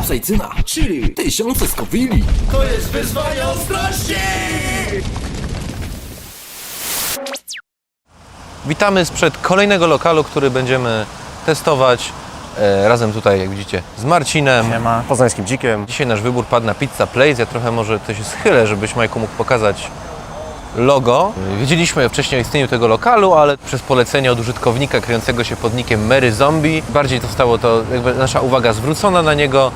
Kapsajcyna, chili, tysiące skowili. To jest wyzwanie ostrości! Witamy sprzed kolejnego lokalu, który będziemy testować e, razem tutaj, jak widzicie, z Marcinem. ma poznańskim dzikiem. Dzisiaj nasz wybór padł na Pizza Place. Ja trochę może to się schylę, żebyś Majku mógł pokazać logo. Wiedzieliśmy wcześniej o istnieniu tego lokalu, ale przez polecenie od użytkownika kryjącego się pod nickiem Mary Zombie bardziej zostało to, jakby nasza uwaga zwrócona na niego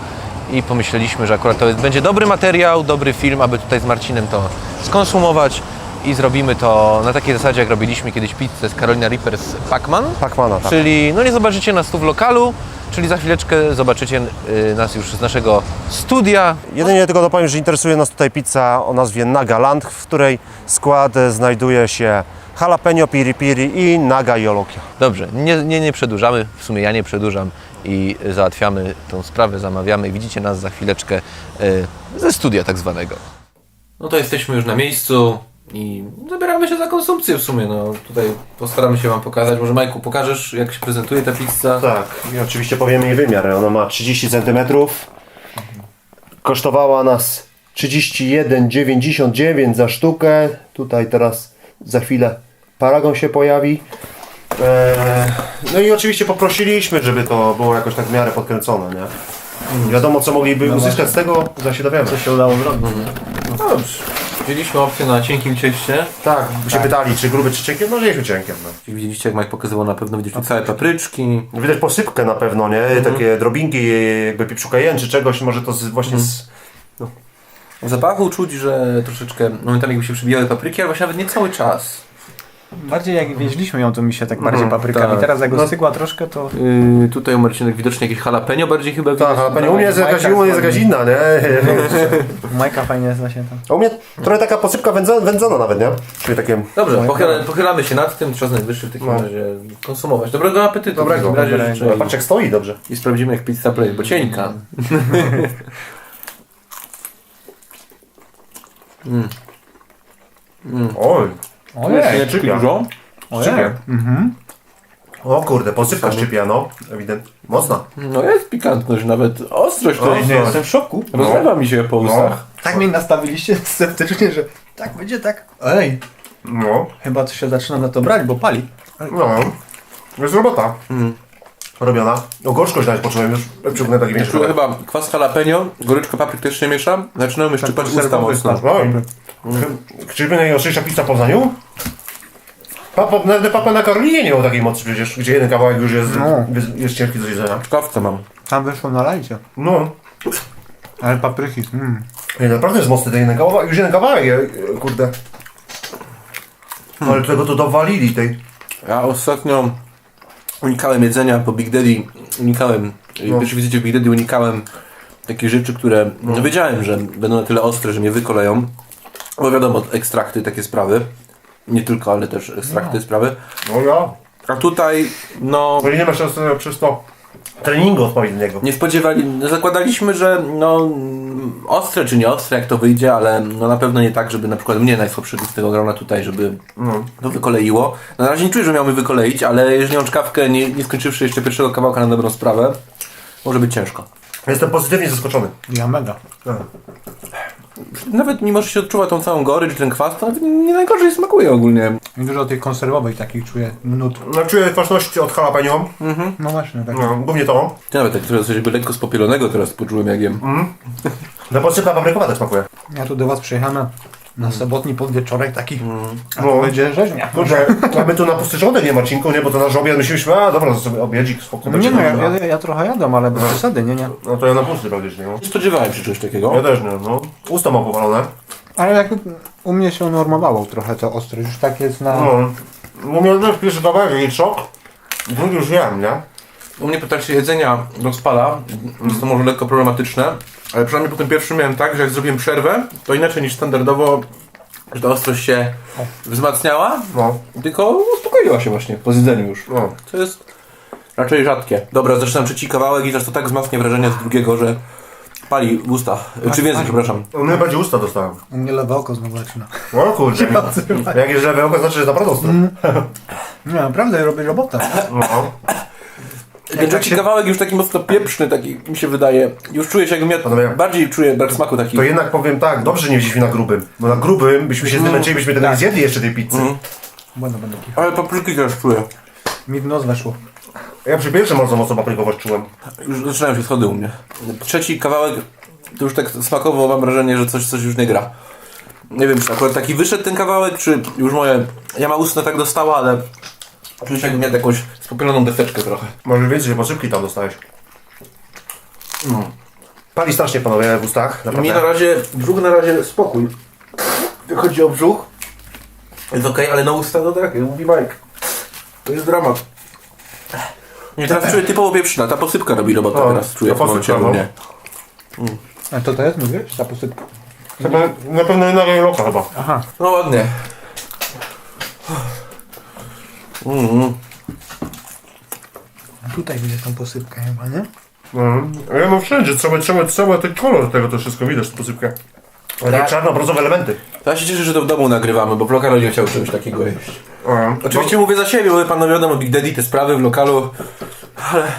i pomyśleliśmy, że akurat to będzie dobry materiał, dobry film, aby tutaj z Marcinem to skonsumować i zrobimy to na takiej zasadzie, jak robiliśmy kiedyś pizzę z Carolina Reaper z Pacman. Pacmana, tak. Czyli no nie zobaczycie nas tu w lokalu, czyli za chwileczkę zobaczycie y, nas już z naszego studia. Jedynie tylko dopowiem, że interesuje nas tutaj pizza o nazwie Naga Land, w której skład e, znajduje się jalapeno, piri piri i Naga Jolokia. Dobrze, nie, nie, nie przedłużamy, w sumie ja nie przedłużam i załatwiamy tą sprawę, zamawiamy i widzicie nas za chwileczkę y, ze studia tak zwanego. No to jesteśmy już na miejscu i zabieramy się za konsumpcję w sumie. No tutaj postaramy się Wam pokazać. Może Majku, pokażesz jak się prezentuje ta pizza? Tak, i oczywiście powiemy jej wymiar. Ona ma 30 cm. Kosztowała nas 31,99 za sztukę. Tutaj teraz za chwilę paragon się pojawi. Eee, no i oczywiście poprosiliśmy, żeby to było jakoś tak w miarę podkręcone, nie? Wiadomo co mogliby uzyskać z tego, za się dowiemy. Co się udało zrobić. No dobrze. Wzięliśmy opcję na cienkim cieście. Tak, by się pytali, czy gruby, czy cienkiem? No wzięliśmy cienkiem. No. Widzieliście jak Mike pokazywał na pewno, widzieliście całe papryczki. Widać posypkę na pewno, nie? Takie drobinki, jakby pieprzu cayenne czy czegoś, może to z, właśnie z... W zapachu czuć, że troszeczkę momentami jakby się przybijały papryki, ale właśnie nawet nie cały czas. Bardziej jak wieźliśmy ją, to mi się tak bardziej papryka. tak. I teraz jak No. ostygła troszkę, to Yy, tutaj u Marcinek widocznie jakieś jalapeno bardziej chyba Tak, widać. a pani u mnie jest jakaś, u mnie jest jakaś inna, nie? Majka fajnie zna się tam. A u mnie trochę taka posypka wędzona, wędzona nawet, nie? Czyli takie... Dobrze, pochyla, pochylamy się nad tym, czas najwyższy w takim No. razie konsumować. Dobrego apetytu. Dobrego. W takim razie Dobrego. życzę. Patrz jak stoi dobrze. I sprawdzimy jak pizza play, bo cieńka. Oj, Ojej, szczypia. ojej. O kurde, posypka szczypia, no. Ewidentnie. Mocna. No jest pikantność, nawet ostrość to jest. nie, Jestem w szoku. Rozlewa mi się po ustach. Tak mnie nastawiliście sceptycznie, że tak będzie tak. Ej, No, chyba to się zaczyna na to brać, bo pali. no. Jest robota. Robiona. O, gorzkość nawet poczułem już. Przypnę taki większy. Czuję chyba kwas jalapeno, goryczka papryk też się miesza. Zaczynają mi szczypać usta konserwowy mocno. Czy najostrzejsza pizza w Poznaniu? Papa, nawet papa na Karolinie nie miał takiej mocy przecież, gdzie jeden kawałek już jest, No. jest, jest ciężki do jedzenia. Kawkę mam. Tam wyszło na lajcie. No. Ale papryki. Mm. Nie, naprawdę jest mocny ten jeden kawałek, już jeden kawałek, e, kurde. Ale tego to dowalili tej. Ja ostatnio unikałem jedzenia po Big Daddy, unikałem, No. w pierwszej wizycie w Big Daddy unikałem takich rzeczy, które no. wiedziałem, że będą na tyle ostre, że mnie wykoleją. Bo wiadomo, ekstrakty, takie sprawy. Nie tylko, ale też ekstrakty, sprawy. No ja. A tutaj, no, Bo nie masz przez, przez to treningu odpowiedniego. nie spodziewali, zakładaliśmy, że no, ostre czy nie ostre, jak to wyjdzie, ale no na pewno nie tak, żeby na przykład mnie najsłabszego z tego grona tutaj, żeby to wykoleiło. Na razie nie czuję, że miał mi wykoleić, ale jeżeli mam czkawkę, nie, nie skończywszy jeszcze pierwszego kawałka na dobrą sprawę, może być ciężko. Jestem pozytywnie zaskoczony. Ja mega. Nawet mimo, że się odczuwa tą całą gorycz, ten kwas, to nawet nie najgorzej smakuje ogólnie. I dużo tych konserwowych takich czuję nut. No, czuję kwaśność od jalapeno. No właśnie, tak. No, głównie to. Nawet tak trochę coś jakby lekko spopielonego teraz poczułem jak jem. No posypa paprykowa też smakuje. Ja tu do was przyjechałem na sobotni podwieczorek taki. A No. to będzie rzeźnia. Kurczę, a my tu na pusty żołądek nie Marcinku, nie? Bo to nasz obiad, myśleliśmy, a dobra, to sobie obiedzik spokojnie. Nie no, ja, ja, ja trochę jadam, ale bez przesady, nie, nie. No to ja na pusty praktycznie, no. Nie spodziewałem się czegoś takiego. Ja też nie, no. Usta mam powalone. Ale jak u mnie się normowało trochę to ostro, już tak jest na... No. No miałem też pierwszy kawałek i szok. Drugi już wiem, nie? U mnie po trakcie jedzenia rozpala, jest to może lekko problematyczne, ale przynajmniej po tym pierwszym miałem tak, że jak zrobiłem przerwę, to inaczej niż standardowo, że ta ostrość się wzmacniała, No. tylko uspokoiła się właśnie po zjedzeniu już. No. Co jest raczej rzadkie. Dobra, zaczynam trzeci kawałek i też to tak wzmacnia wrażenie z drugiego, że pali w ustach, czy w język, przepraszam. U mnie bardziej usta dostałem. U mnie lewe oko znowu zaczyna. O kurczę. Jak jest lewe oko, znaczy, że naprawdę ostro. Nie, naprawdę robię robotę. No. Ten trzeci się- kawałek już taki mocno pieprzny, taki mi się wydaje. Już czuję się jakbym jadł, Panowie. bardziej czuję brak smaku taki. To jednak powiem tak, dobrze nie wzięliśmy na grubym. Bo na grubym byśmy się zmęczyli, byśmy tego nie zjedli jeszcze tej pizzy. Będę, będę kichał. Ale papryki też czuję. Mi w nos weszło. Ja przy pierwszym bardzo mocno paprykowość czułem. Już zaczynają się schody u mnie. Trzeci kawałek, to już tak smakowo mam wrażenie, że coś, coś już nie gra. Nie wiem, czy akurat taki wyszedł ten kawałek, czy już moje jama ustna tak dostała, ale czuję się jakbym miał jakąś spopieloną deseczkę trochę. Może więcej, że posypki tam dostałeś. Pali strasznie panowie w ustach. Mnie na razie, brzuch na razie spokój. Chodzi o brzuch, jest okej, ale na usta no tak, jak mówi Mike. To jest dramat. Nie, teraz czuję typowo pieprzyna, ta posypka robi robotę O, teraz, czuję ta w tym momencie posypka, no. A to to jest, mówisz? Ta posypka. Chyba, na pewno innego loka chyba. Aha. No ładnie. Mhm. Tutaj widzę tą posypkę chyba, nie? Mhm. A ja mam wszędzie, cały, cały, cały ten kolor tego to wszystko widać, tę posypkę. Ale Tak. czarno-brązowe elementy. Ja się cieszę, że to w domu nagrywamy, bo w lokalu nie chciał czegoś takiego jeść. Mhm. Oczywiście mówię za siebie, bo pan wiadomo, Big Daddy, te sprawy w lokalu, ale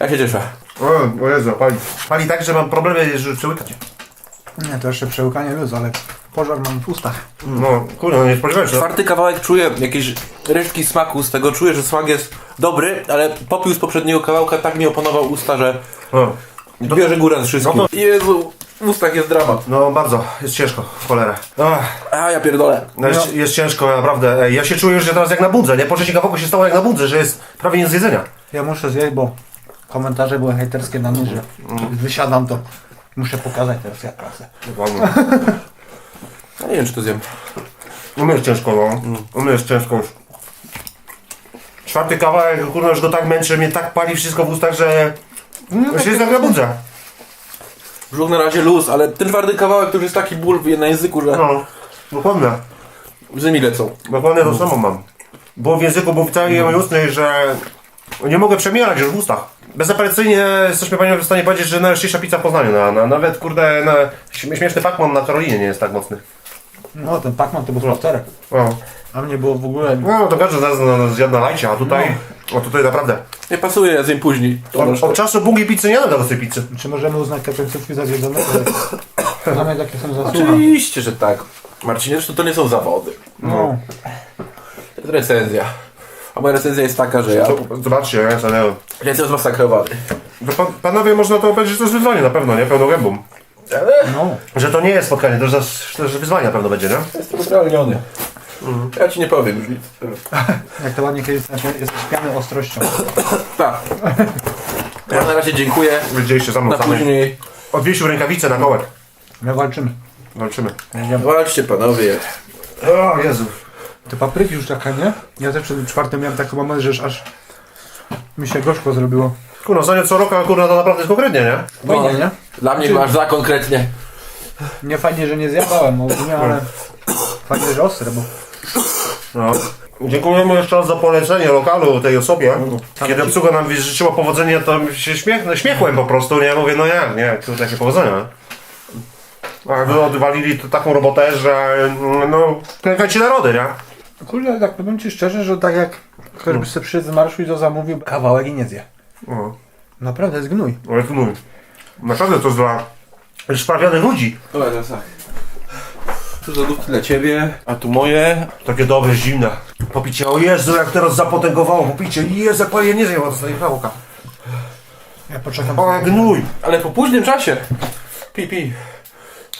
ja się cieszę. O, o Jezu, pali. Pali tak, że mam problemy, żeby przełykać. Nie, to jeszcze przełykanie luz, ale pożar mam w ustach. No, kurde, no nie spodziewałem się. Czwarty kawałek czuję jakieś resztki smaku z tego, czuję, że smak jest dobry, ale popiół z poprzedniego kawałka tak mi oponował usta, że O. bierze górę z wszystkim. No Jezu, w ustach jest dramat. No bardzo, jest ciężko, w cholerę. Ach, A ja pierdolę. no jest, jest ciężko, naprawdę. Ej, ja się czuję już teraz jak na budze, nie? Po trzecim kawałku się stało jak na budze, że jest prawie nie do zjedzenia. Ja muszę zjeść, bo komentarze były hejterskie na mnie, że wysiadam to. Muszę pokazać teraz jak pracę. Ja nie wiem, czy to zjem. U mnie jest ciężko, no. U mnie jest ciężko już. Czwarty kawałek, kurde, już go tak męczy, mnie tak pali wszystko w ustach, że... Już jest jak na budze. Brzuch na razie luz, ale ten czwarty kawałek to już jest taki ból na języku, że No, dokładnie. łzy mi lecą. Dokładnie to samo mam. Było w języku, bo w całej mojej ustnej, że nie mogę przemierać już w ustach. Bezapelacyjnie jesteśmy panie w stanie powiedzieć, że najlepsza pizza w Poznaniu. Na, na, nawet kurde, na, śmie- śmieszny fakt mam na Karolinie nie jest tak mocny. No, ten Pacman to był spawterek. O. A mnie było w ogóle... No to każdy z nas no, zjadł na lajcie, a tutaj, a tutaj naprawdę. Nie pasuje, ja zjem później. To Od, od czasu bugi pizzy nie jadam do tej pizzy. Czy możemy uznać te końcówki za zjedzone? To mnie takie są zasługi. Oczywiście, że tak. Marcinie, zresztą to nie są zawody. No. To jest recenzja. A moja recenzja jest taka, że ja, Zobaczcie, ja sobie... ja jestem zmasakrowany. To pan, panowie, można to powiedzieć, że to jest wyzwanie na pewno, nie? Pełną gębą. No. Że to nie jest spotkanie, to wyzwanie na pewno będzie, nie? Jestem urealniony. Ja ci nie powiem już nic. Jak to ładnie kiedyś znaczy, jesteś piany ostrością. Tak. Ja na razie dziękuję. Widzieliście za mną Na później. Odwiesił rękawice na kołek. My walczymy. Walczymy. Walczcie panowie. O Jezu. Te papryki już taka, nie? Ja też przed czwartym miałem taki moment, że aż mi się gorzko zrobiło. Kurno, zdanie co roku, kurna, to naprawdę jest konkretnie, nie? Fajnie, nie? Dla mnie masz za konkretnie. Nie fajnie, że nie zjadałem ogólnie, ale fajnie, że ostre, bo No. Dziękujemy jeszcze raz za polecenie lokalu tej osobie. Kiedy obsługa nam życzyła powodzenia, to się śmiech, śmiechłem po prostu, nie? Mówię, no jak, nie, kurde, jakie powodzenia. A wy odwalili to taką robotę, że mm, no, klękajcie narody, nie? kurde, tak powiem Ci szczerze, że tak jak choćby sobie przyszedł z marszu i to zamówił kawałek i nie zje. O, Naprawdę jest gnój. ale tu mówię. Naprawdę to jest dla sprawionych ludzi. Dobra, teraz tak. Tu lodówki dla ciebie, a tu moje. Takie dobre, zimne. Popicie, o Jezu, jak teraz zapotęgowało, popicie, Jezu, jak panie nie zjadł, dostaje kawałka. Ja poczekam. O, jak gnój. Ale po późnym czasie. Pi, pi.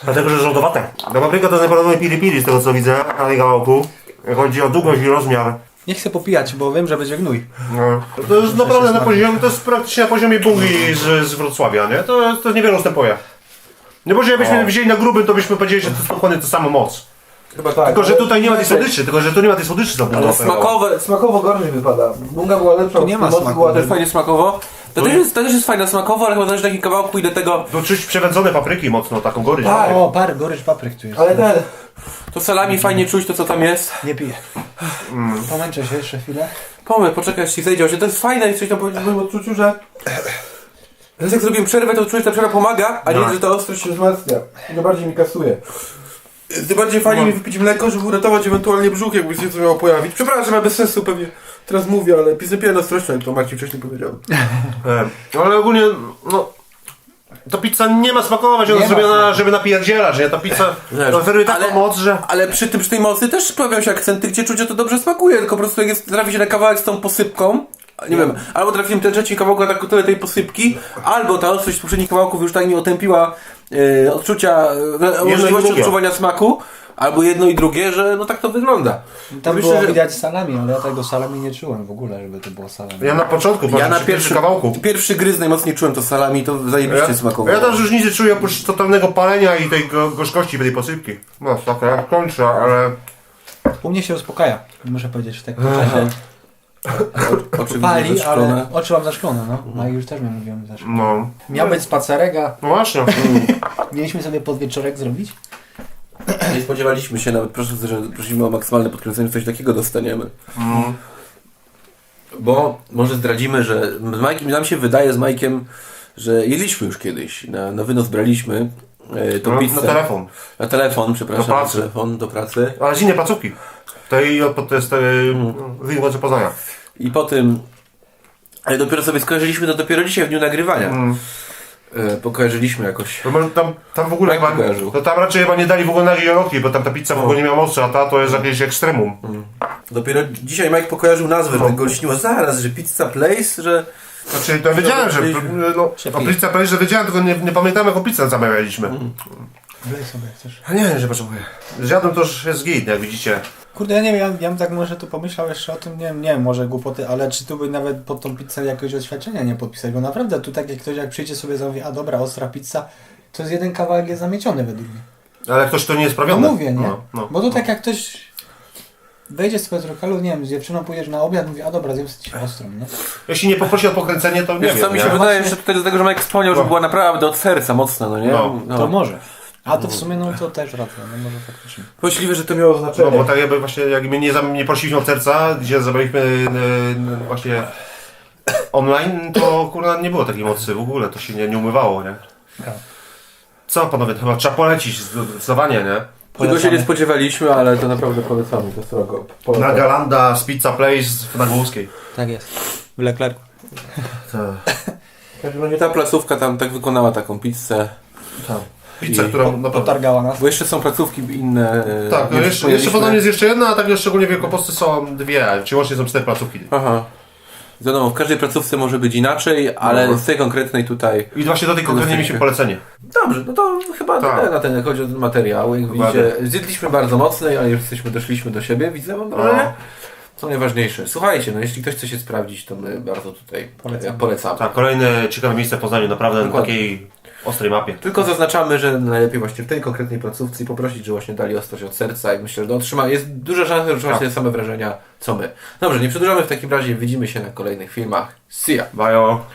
Dlatego, że żołdowate. Ta papryka to jest najprawdopodobniej pili-pili z tego co widzę na tej kawałku. Jak chodzi o długość i rozmiar. Nie chcę popijać, bo wiem, że będzie gnój. No. To jest naprawdę na poziomie, to jest praktycznie na poziomie bungi z, z Wrocławia, nie? To, to niewiele ustępuje. Nie bo że byśmy wzięli na grubym, to byśmy powiedzieli, że to jest dokładnie to samo moc. Chyba tak. Tylko, że tutaj nie ma tej słodyczy, tylko, że tu nie ma tej słodyczy za Ale smakowe, smakowo gorzej wypada. Bunga była lepsza, Tu nie ma moc smaku. była też fajnie smakowo. To też, jest, to też jest fajna smakowo, ale chyba zależy na jakim kawałku ile tego... Tu czuć przewędzone papryki mocno, taką gorycz. Tak. O, par, gorycz papryk tu jest. Ale ten... To salami fajnie czuć to co tam jest. Nie piję. Pomęczę się jeszcze chwilę. Pomysł, poczekaj ci zejdzie. To jest fajne, coś tam powiedzieć w moim odczuciu, że... Teraz jak zrobiłem przerwę, to czujesz, że ta przerwa pomaga, a nie, Tak. że ta ostrość się wzmacnia. I to bardziej mi kasuje. Tym bardziej fajnie mi wypić mleko, żeby uratować ewentualnie brzuch, jakby się coś miało pojawić. Przepraszam, ja bez sensu pewnie teraz mówię, ale pisy na jak to Marcin wcześniej powiedział. E, ale ogólnie, no... Ta pizza nie ma smakować, ona Nie jest zrobiona, smaku. żeby napierdzielać, nie? Ta pizza Wiesz, oferuje taką ale- moc, że... Ale przy tym, przy tej mocy też pojawiają się akcenty, gdzie czuć, że to dobrze smakuje, tylko po prostu jak jest, trafi się na kawałek z tą posypką, nie wiem, albo trafi mi ten trzeci kawałek na tak tyle tej posypki, albo ta ostrość z poprzednich kawałków już tak mi otępiła e, odczucia, e, możliwości odczuwania smaku, albo jedno i drugie, że no tak to wygląda. Tam Myślę, było że- widać salami, ale ja tego salami nie czułem w ogóle, żeby to było salami. Ja na początku, Ja na pierwszy, kawałku. pierwszy gryz najmocniej czułem to salami, to zajebiście Ja, smakowało. ja też różnicy czuję oprócz totalnego palenia i tej go- gorzkości tej posypki. No, tak, ja kończę, ale... U mnie się uspokaja, muszę powiedzieć, w takim czasie. Oczywiście Pali, zaszklone. ale oczy mam zaszklone, no. No i już też mi mówiłem zaszklone. No, Miał być spacerek, a no właśnie. mieliśmy sobie podwieczorek zrobić. Nie spodziewaliśmy się nawet, proszę, że prosimy o maksymalne podkręcenie, coś takiego dostaniemy. Bo może zdradzimy, że z Mike, nam się wydaje z Majkiem, że jedliśmy już kiedyś, na, na wynos braliśmy e, tą No, pizzę. na telefon. Na telefon, przepraszam, Do pracy. na telefon do pracy. Ale z innej placówki. Tej, to jest tej, wyjmujące Poznania. I po tym, ale dopiero sobie skojarzyliśmy to dopiero dzisiaj w dniu nagrywania. E, pokojarzyliśmy jakoś. To może tam, tam w ogóle Jak chyba, kojarzył? tam raczej chyba nie dali w ogóle nagiej olotki, bo tam ta pizza w ogóle nie miała mocy, a ta to jest jakieś ekstremum. Dopiero dzisiaj Mike pokojarzył nazwę tego liśniło zaraz, że Pizza Place, że Znaczy, to wiedziałem, że no, o pizza powiedzieć, że wiedziałem, tylko nie, nie pamiętam jaką pizzę zamawialiśmy. Wlej sobie jak chcesz. A nie, że potrzebuję. Zjadłem to już jest git, jak widzicie. Kurde, ja nie wiem, ja, ja bym tak może tu pomyślał jeszcze o tym, nie wiem, nie wiem, może głupoty, ale czy tu by nawet pod tą pizzę jakiegoś oświadczenia nie podpisać, bo naprawdę tu tak jak ktoś jak przyjdzie sobie zamówi, a dobra, ostra pizza, to jest jeden kawałek jest zamieciony według mnie. Ale ktoś to nie jest No sprawiony. mówię, nie? No, no. Bo to tak jak ktoś wejdzie z lokalu, nie wiem, z dziewczyną pójdziesz na obiad, mówi, a dobra, zjem sobie ostrą, nie? Jeśli nie poprosi o pokręcenie, to nie Wiesz wiem. co mi nie? się wydaje, że tutaj do tego, że Mike wspomniał, że No. była naprawdę od serca mocna, no nie? No. To może. A to w sumie, no to też racja, no może faktycznie. Możliwe, że to miało No znaczenie. bo tak jakby właśnie, jak my nie, zam- nie prosiliśmy od serca, gdzie zabraliśmy e, e, właśnie online, to kurwa nie było takiej mocy w ogóle, to się nie, nie umywało, nie? Tak. Co panowie, chyba trzeba polecić zdecydowanie, nie? Tego się nie spodziewaliśmy, ale to naprawdę polecamy to strogo. Na Galanda z Pizza Place w Nagłowskiej. Tak jest. W Leclercu. Nie ta placówka tam tak wykonała taką pizzę. Pizza, I którą naprawdę... Potargała nas. Bo jeszcze są placówki inne. e, Tak, no jeszcze, jeszcze podobnie jest jeszcze jedna, a tak szczególnie w Wielkopolsce są dwie, czyli łącznie są cztery placówki. Aha. Wiadomo, w każdej placówce może być inaczej, ale No. z tej konkretnej tutaj. I właśnie do tej konkretnie mieliśmy polecenie. Dobrze, no to chyba Tak. tyle na ten, jak chodzi o ten materiał. Jak widzicie, zjedliśmy bardzo mocno, ale już jesteśmy, doszliśmy do siebie, widzę, mam wrażenie. No. Co najważniejsze. Słuchajcie, no jeśli ktoś chce się sprawdzić, to my bardzo tutaj polecamy. polecamy. Tak, kolejne ciekawe miejsce w Poznaniu, naprawdę na Dokładnie. takiej ostrej mapie. Tylko zaznaczamy, że najlepiej właśnie w tej konkretnej placówce i poprosić, że właśnie dali ostrość od serca i myślę, że otrzyma, jest duża szansa, że otrzyma Tak. te same wrażenia, co my. Dobrze, nie przedłużamy w takim razie, widzimy się na kolejnych filmach. See ya! Bajo.